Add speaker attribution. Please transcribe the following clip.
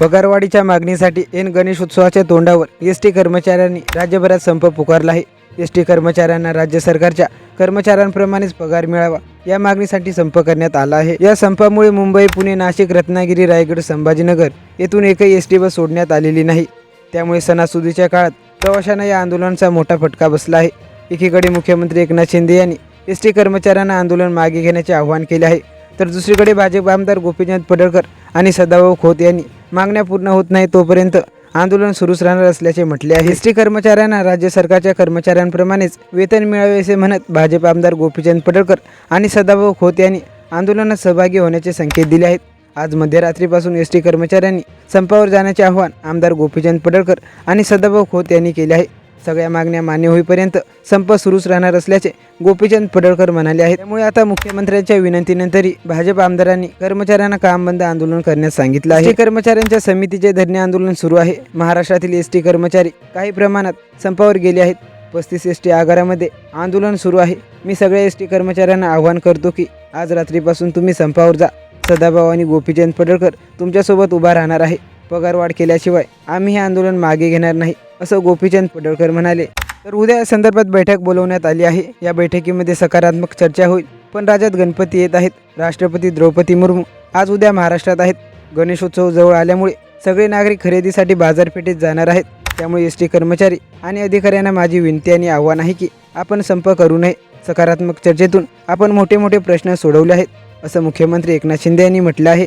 Speaker 1: पगारवाढीच्या मागणीसाठी एन गणेश उत्सवाच्या तोंडावर एस टी कर्मचाऱ्यांनी राज्यभरात संप पुकारला आहे. एस टी कर्मचाऱ्यांना राज्य सरकारच्या कर्मचाऱ्यांप्रमाणेच पगार मिळावा या मागणीसाठी संप करण्यात आला आहे. या संपामुळे मुंबई पुणे नाशिक रत्नागिरी रायगड संभाजीनगर येथून एकही एस टी बस सोडण्यात आलेली नाही. त्यामुळे सणासुदीच्या काळात प्रवाशांना या आंदोलनाचा मोठा फटका बसला आहे. एकीकडे मुख्यमंत्री एकनाथ शिंदे यांनी एस टी कर्मचाऱ्यांना आंदोलन मागे घेण्याचे आवाहन केले आहे. तर दुसरीकडे भाजप आमदार गोपीचंद पडळकर आणि सदाभाऊ खोत यांनी मागण्या पूर्ण होत नाही तोपर्यंत आंदोलन सुरूच राहणार असल्याचे म्हटले आहे. एस टी कर्मचाऱ्यांना राज्य सरकारच्या कर्मचाऱ्यांप्रमाणेच वेतन मिळावे असे म्हणत भाजप आमदार गोपीचंद पडळकर आणि सदाभाऊ खोत यांनी आंदोलनात सहभागी होण्याचे संकेत दिले आहेत. आज मध्यरात्रीपासून एस टी कर्मचाऱ्यांनी संपावर जाण्याचे आवाहन आमदार गोपीचंद पडळकर आणि सदाभाऊ खोत यांनी केले आहे. सगळ्या मागण्या मान्य होईपर्यंत संप सुरूच राहणार असल्याचे गोपीचंद पडळकर म्हणाले आहेत. त्यामुळे आता मुख्यमंत्र्यांच्या विनंतीनंतरही भाजप आमदारांनी कर्मचाऱ्यांना काम बंद आंदोलन करण्यास सांगितलं आहे. कर्मचाऱ्यांच्या समितीचे धरणे आंदोलन सुरू आहे. महाराष्ट्रातील एस टी कर्मचारी काही प्रमाणात संपावर गेले आहेत. पस्तीस एस टी आगारामध्ये आंदोलन सुरू आहे. मी सगळ्या एस टी कर्मचाऱ्यांना आवाहन करतो की आज रात्रीपासून तुम्ही संपावर जा. सदाभाऊ आणि गोपीचंद पडळकर तुमच्यासोबत उभा राहणार आहे. पगारवाढ केल्याशिवाय आम्ही हे आंदोलन मागे घेणार नाही. असं गोपीचंद पडळकर म्हणाले. तर उद्या या संदर्भात बैठक बोलवण्यात आली आहे. या बैठकीमध्ये सकारात्मक चर्चा होईल. पण राज्यात गणपती येत आहेत. राष्ट्रपती द्रौपदी मुर्मू आज उद्या महाराष्ट्रात आहेत. गणेशोत्सव जवळ आल्यामुळे सगळे नागरिक खरेदीसाठी बाजारपेठेत जाणार आहेत. त्यामुळे एस टी कर्मचारी आणि अधिकाऱ्यांना माझी विनंती आणि आव्हान आहे की आपण संप करू नये. सकारात्मक चर्चेतून आपण मोठे मोठे प्रश्न सोडवले आहेत. असं मुख्यमंत्री एकनाथ शिंदे यांनी म्हटलं आहे.